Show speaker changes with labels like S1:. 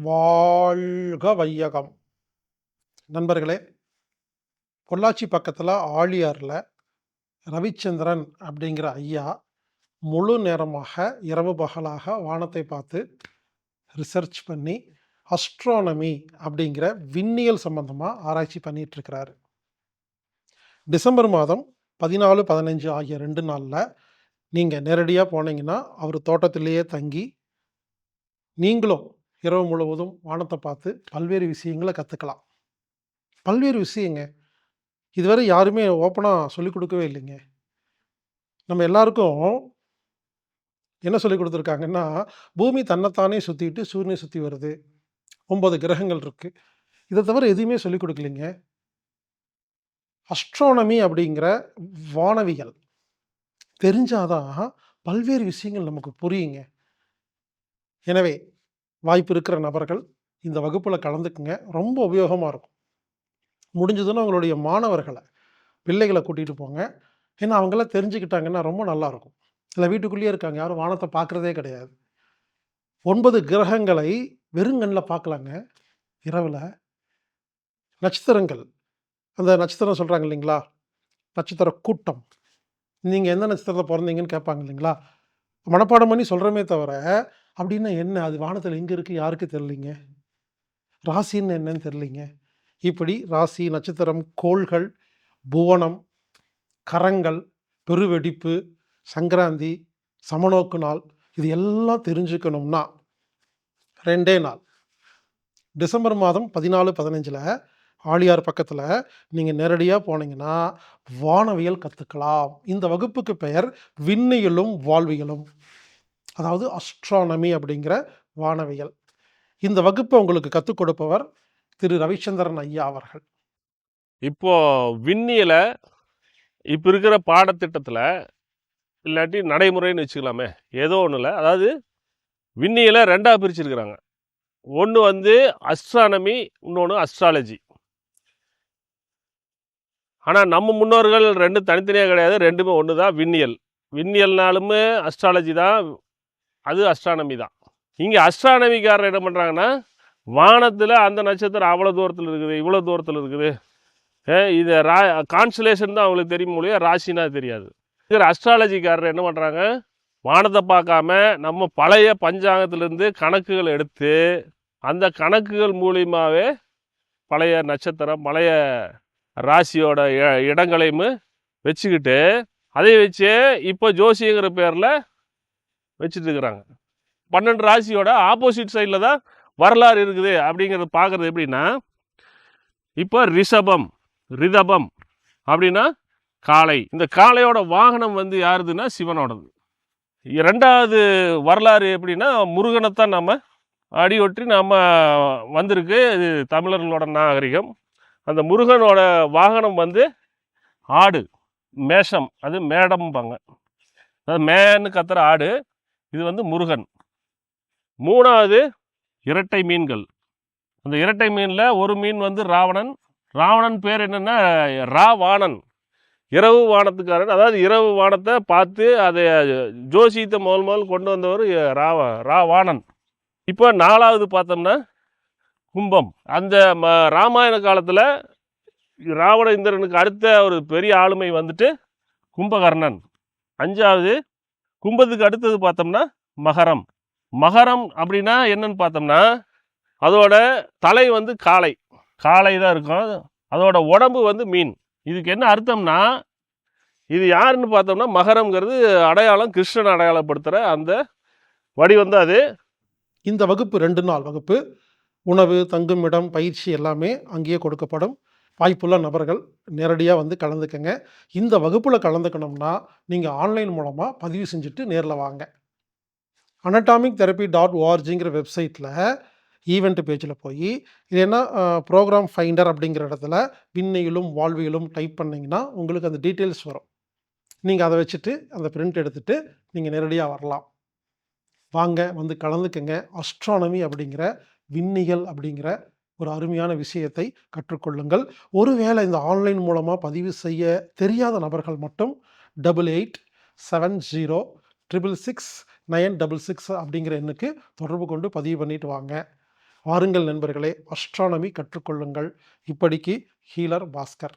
S1: வாழ்க வையகம். நண்பர்களே பொள்ளாச்சி பக்கத்தில் ஆழியாரில் ரவிச்சந்திரன் அப்படிங்கிற ஐயா முழு நேரமாக இரவு பகலாக வானத்தை பார்த்து ரிசர்ச் பண்ணி அஸ்ட்ரானமி அப்படிங்கிற விண்ணியல் சம்பந்தமாக ஆராய்ச்சி பண்ணிட்டு டிசம்பர் மாதம் பதினாலு பதினஞ்சு ஆகிய ரெண்டு நாளில் நீங்கள் நேரடியாக போனீங்கன்னா அவர் தோட்டத்திலேயே தங்கி நீங்களும் இரவு முழுவதும் வானத்தை பார்த்து பல்வேறு விஷயங்களை கற்றுக்கலாம் பல்வேறு விஷயங்க. இதுவரை யாருமே ஓப்பனாக சொல்லிக் கொடுக்கவே இல்லைங்க. நம்ம எல்லாருக்கும் என்ன சொல்லி கொடுத்துருக்காங்கன்னா பூமி தன்னைத்தானே சுற்றிட்டு சூரியனை சுற்றி வருது. ஒன்பது கிரகங்கள் இருக்குது இதை தவிர எதுவுமே சொல்லிக் கொடுக்கலைங்க. அஸ்ட்ரானமி அப்படிங்கிற வானவியல். தெரிஞ்சாதான் பல்வேறு விஷயங்கள் நமக்கு புரியுங்க. எனவே வாய்ப்பு இருக்கிற நபர்கள் இந்த வகுப்பில் கலந்துக்குங்க. ரொம்ப உபயோகமாக இருக்கும். முடிஞ்சதுன்னா உங்களுடைய மாணவர்களை பிள்ளைகளை கூட்டிகிட்டு போங்க. ஏன்னா அவங்களாம் தெரிஞ்சுக்கிட்டாங்கன்னா ரொம்ப நல்லாயிருக்கும் இல்லை வீட்டுக்குள்ளேயே இருக்காங்க. யாரும் வானத்தை பார்க்குறதே கிடையாது. ஒன்பது கிரகங்களை வெறுங்கண்ணில் பார்க்கலாங்க. இரவில் நட்சத்திரங்கள். அந்த நட்சத்திரம் சொல்கிறாங்க இல்லைங்களா? நட்சத்திர கூட்டம். நீங்கள் எந்த நட்சத்திரத்தை பிறந்தீங்கன்னு கேட்பாங்க இல்லைங்களா? மனப்பாடம் பண்ணி சொல்கிறோமே தவிர அப்படின்னா என்ன? அது வானத்தில் எங்கே இருக்குது யாருக்கு தெரியலிங்க? ராசின்னு என்னன்னு தெரிலிங்க இப்படி ராசி நட்சத்திரம் கோள்கள் புவனம் கரங்கள் பெருவெடிப்பு சங்கராந்தி சமநோக்கு நாள் இது எல்லாம் தெரிஞ்சுக்கணும்னா ரெண்டே நாள். டிசம்பர் மாதம் பதினாலு பதினஞ்சில் ஆழியார் பக்கத்தில் நீங்கள் நேரடியாக போனீங்கன்னா வானவியல் கற்றுக்கலாம் இந்த வகுப்புக்கு பெயர் விண்ணியலும் வாழ்வியலும். அதாவது அஸ்ட்ரானமி அப்படிங்கிற வானவியல். இந்த வகுப்பை உங்களுக்கு கற்றுக் கொடுப்பவர் திரு. ரவிச்சந்திரன் ஐயா அவர்கள்.
S2: இப்போ விண்ணியல இப்போ இருக்கிற பாடத்திட்டத்தில் இல்லாட்டி நடைமுறைன்னு வச்சுக்கலாமே. ஏதோ ஒன்றும் இல்லை அதாவது விண்ணியலை ரெண்டாக பிரிச்சிருக்கிறாங்க. ஒன்று வந்து அஸ்ட்ரானமி இன்னொன்று அஸ்ட்ராலஜி ஆனால் நம்ம முன்னோர்கள் ரெண்டும் தனித்தனியாக கிடையாது. ரெண்டுமே ஒன்று தான் விண்ணியல். விண்ணியல்னாலுமே அஸ்ட்ராலஜி தான். அது அஸ்ட்ரானமி தான். இங்கே அஸ்ட்ரானமிக்காரர் என்ன பண்ணுறாங்கன்னா வானத்தில் அந்த நட்சத்திரம் அவ்வளோ தூரத்தில் இருக்குது இவ்வளோ தூரத்தில் இருக்குது. இது ரா கான்சுலேஷன் தான் அவங்களுக்கு தெரியும் மொழியா ராசினா தெரியாது. இதில் அஸ்ட்ராலஜிக்காரர் என்ன பண்ணுறாங்க வானத்தை பார்க்காம நம்ம பழைய பஞ்சாங்கத்திலேருந்து கணக்குகள் எடுத்து அந்த கணக்குகள் மூலியமாகவே பழைய நட்சத்திரம் பழைய ராசியோட இ- இடங்களையும் வச்சுக்கிட்டு அதை வச்சு இப்போ ஜோசிங்கிற பேரில் வச்சுட்டு இருக்கிறாங்க பன்னெண்டு ராசியோட ஆப்போசிட் சைடில் தான் வரலாறு இருக்குது. அப்படிங்கிறத பார்க்குறது எப்படின்னா இப்போ ரிஷபம் ரிதபம் அப்படின்னா காளை. இந்த காளையோட வாகனம் வந்து யாருதுன்னா சிவனோடது. ரெண்டாவது வரலாறு எப்படின்னா முருகனைத்தான் நம்ம அடியொற்றி நம்ம வந்திருக்கு. இது தமிழர்களோட நாகரிகம். அந்த முருகனோட வாகனம் வந்து ஆடு மேஷம். அது மேடம்பாங்க. அதாவது மேன்னு கத்துற ஆடு. இது வந்து முருகன். மூணாவது இரட்டை மீன்கள். அந்த இரட்டை மீனில் ஒரு மீன் வந்து ராவணன். ராவணன் பேர் என்னென்னா ராவாணன். இரவு வானத்துக்காரன் அதாவது இரவு வானத்தை பார்த்து அதை ஜோசியத்தை முதல் முதல் கொண்டு வந்தவர் ராவ ராவாணன். இப்போ நாலாவது பார்த்தோம்னா கும்பம். அந்த ம ராமாயண காலத்தில் ராவண இந்திரனுக்கு அடுத்த ஒரு பெரிய ஆளுமை வந்துட்டு கும்பகர்ணன். அஞ்சாவது கும்பத்துக்கு அடுத்தது பார்த்தோம்னா மகரம். மகரம் அப்படின்னா என்னன்னு பார்த்தோம்னா அதோட தலை வந்து காளை காளை தான் இருக்கும். அதோட உடம்பு வந்து மீன். இதுக்கு என்ன அர்த்தம்னா இது யாருன்னு பார்த்தோம்னா மகரம்ங்கிறது அடையாளம் கிருஷ்ணன் அடையாளப்படுத்துகிற அந்த வடிவம் தான் அது.
S1: இந்த வகுப்பு ரெண்டு நாள் வகுப்பு. உணவு தங்கும் இடம் பயிற்சி எல்லாமே அங்கேயே கொடுக்கப்படும். வாய்ப்புள்ள நபர்கள் நேரடியாக வந்து கலந்துக்கங்க. இந்த வகுப்பில் கலந்துக்கணும்னா நீங்கள் ஆன்லைன் மூலமாக பதிவு செஞ்சுட்டு நேரில் வாங்க. அனட்டாமிக் தெரப்பி டாட் ஓஆர்ஜிங்கிற வெப்சைட்டில் ஈவெண்ட் பேஜில் போய் இல்லைன்னா ப்ரோக்ராம் ஃபைண்டர் அப்படிங்கிற இடத்துல விண்ணையிலும் வாழ்வியலும் டைப் பண்ணிங்கன்னா உங்களுக்கு அந்த டீட்டெயில்ஸ் வரும். நீங்கள் அதை வச்சுட்டு அந்த பிரிண்ட் எடுத்துகிட்டு நீங்கள் நேரடியாக வரலாம். வாங்க வந்து கலந்துக்கங்க. அஸ்ட்ரானமி அப்படிங்கிற விண்ணியல் அப்படிங்கிற ஒரு அருமையான விஷயத்தை கற்றுக்கொள்ளுங்கள். ஒருவேளை இந்த ஆன்லைன் மூலமாக பதிவு செய்ய தெரியாத நபர்கள் மட்டும் double eight seven zero triple six nine double six அப்படிங்கிற எண்ணுக்கு தொடர்பு கொண்டு பதிவு பண்ணிட்டு வாங்க. வாருங்கள் நண்பர்களே அஸ்ட்ரானமி கற்றுக்கொள்ளுங்கள். இப்படிக்கு ஹீலர் பாஸ்கர்.